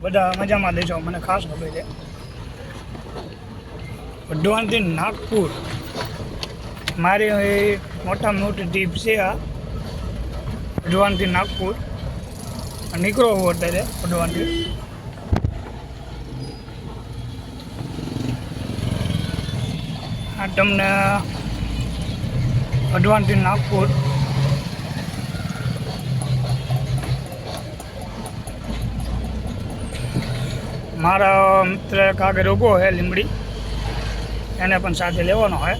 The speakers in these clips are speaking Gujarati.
બધા મજામાં દેશો મને ખાસ ખબર છે. વઢવાણથી નાગપુર. મારી એ મોટામાં મોટી ટ્રીપ છે આ. વઢવાણથી નાગપુર. નીકળો હું અત્યારે વઢવાણથી આ તમને વઢવાણથી નાગપુર. મારા મિત્ર એક આગળ ઊભો છે લીમડી એને પણ સાથે લેવાનો હોય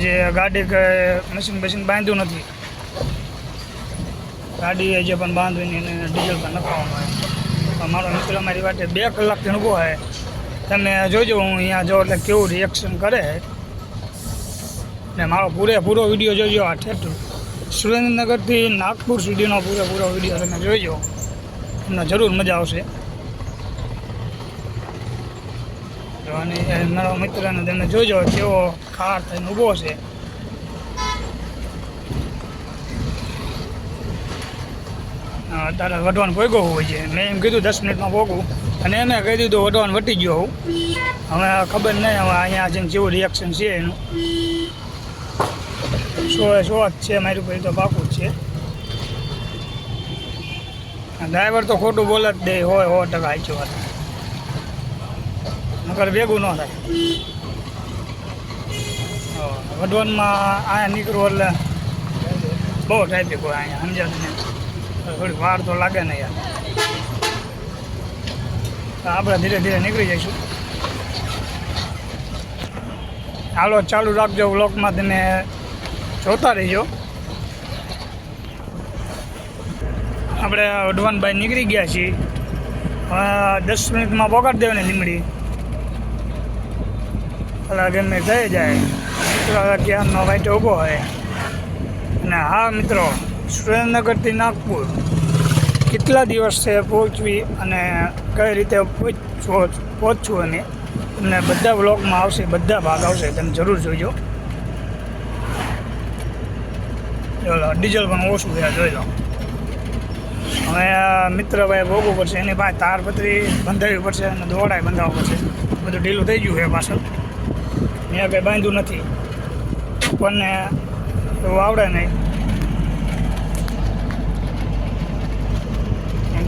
જે ગાડી કે મશીન બશીન બાંધ્યું નથી. ગાડી જે પણ બાંધવીને એને ડીઝલ પણ નખાવવાનું હોય પણ મારો મિત્ર મારી વાટે બે કલાકથી ઊભો હોય તમે જોજો, હું અહીંયા જાઉં એટલે કેવું રિએક્શન કરે ને મારો પૂરેપૂરો વીડિયો જોજો આ ઠેઠ. સુરેન્દ્રનગરથી નાગપુર સુધીનો પૂરેપૂરો વીડિયો તમે જોઈજો તમને જરૂર મજા આવશે. અને મારા મિત્રને તમે જોજો કેવો ખાર થઈને ઊભો છે. અત્યારે વઢવાન ભોગો હોય છે. મેં એમ કીધું દસ મિનિટમાં ભોગવું. અને એને કહી દીધું વઢવાન વટી ગયો હું. હવે ખબર નહીં હવે અહીંયા જેમ કેવું રિએક્શન છે એનું. સો સો જ છે, મારી ઉપર તો પાકું જ છે. ડ્રાઈવર તો ખોટું બોલે જ દે હોય, સો ટકા સાચી વાત. નકર ભેગું ન થાય. હા, વઢવાણમાં અહીંયા નીકળવું એટલે બહુ ટ્રાફિક હોય અહીંયા સમજાતું નહીં થોડી વાર તો લાગે ને યાર. આપણે ધીરે ધીરે નીકળી જઈશું. હાલો ચાલુ રાખજો વ્લોગમાં તમે જોતા રહીજો. આપણે વઢવાનભાઈ નીકળી ગયા છીએ. દસ મિનિટમાં પોકાડી દેવાની લીમડી. એટલે ગમે થઈ જાય. મિત્રો, હવે ક્યારનો વાંચો ઊભો હોય. અને હા, મિત્રો, સુરેન્દ્રનગરથી નાગપુર. કેટલા દિવસ છે પહોંચવી અને કઈ રીતે પહોંચવું પહોંચવું અને તમને બધા બ્લોગમાં આવશે, બધા ભાગ આવશે, તમે જરૂર જોઈજો ચલો ડીઝલ પણ ઓછું છે, જોઈ લો. હવે મિત્રભાઈ ભોગવું પડશે, એની પાસે તારપત્રી બંધાવવી પડશે અને દોડાય બંધાવવું પડશે. બધું ઢીલું થઈ ગયું છે પાછળ મેં કંઈ બાંધ્યું નથી. પણ એવું આવડે નહીં.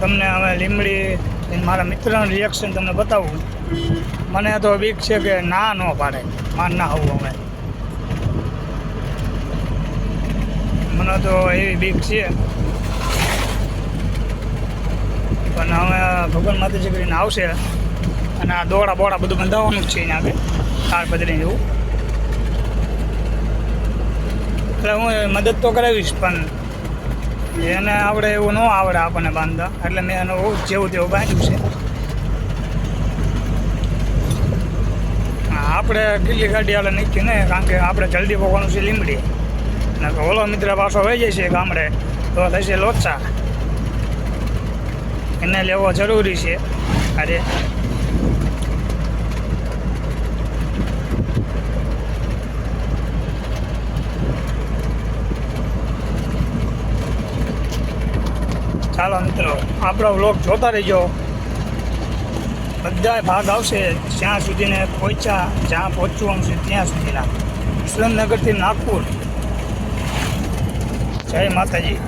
તમને હવે લીમડી મારા મિત્રનું રિએક્શન તમને બતાવું. મને તો બીક છે કે ના ન પાડે. માન ના હોવું. અમે મને તો એવી બીક છે. પણ હવે ભગવાન માતાજી કરીને આવશે. અને આ દોડા બોડા બધું બંધાવવાનું જ છે એને આગળ. તાર બદલીને જેવું એટલે હું મદદ તો કરાવીશ, પણ એને આવડે એવું ન આવડે આપણને બાંધતા. એટલે મેં એનું જેવું તેવું બાંધ્યું છે. આપણે કેટલી ગાડી હાલે નક્કી ને, કારણ કે આપણે જલ્દી પકવાનું છે લીમડી અને ઓલો મિત્ર પાછો વહી જાય છે ગામડે, તો થશે લોચા. એને લેવો જરૂરી છે. અરે ચાલો મિત્રો, આપણો વ્લોગ જોતા રહેજો. બધા ભાગ આવશે જ્યાં સુધીને પહોંચ્યા, જ્યાં પહોંચવાનું છે ત્યાં સુધીના. સુરેન્દ્રનગરથી નાગપુર. જય માતાજી.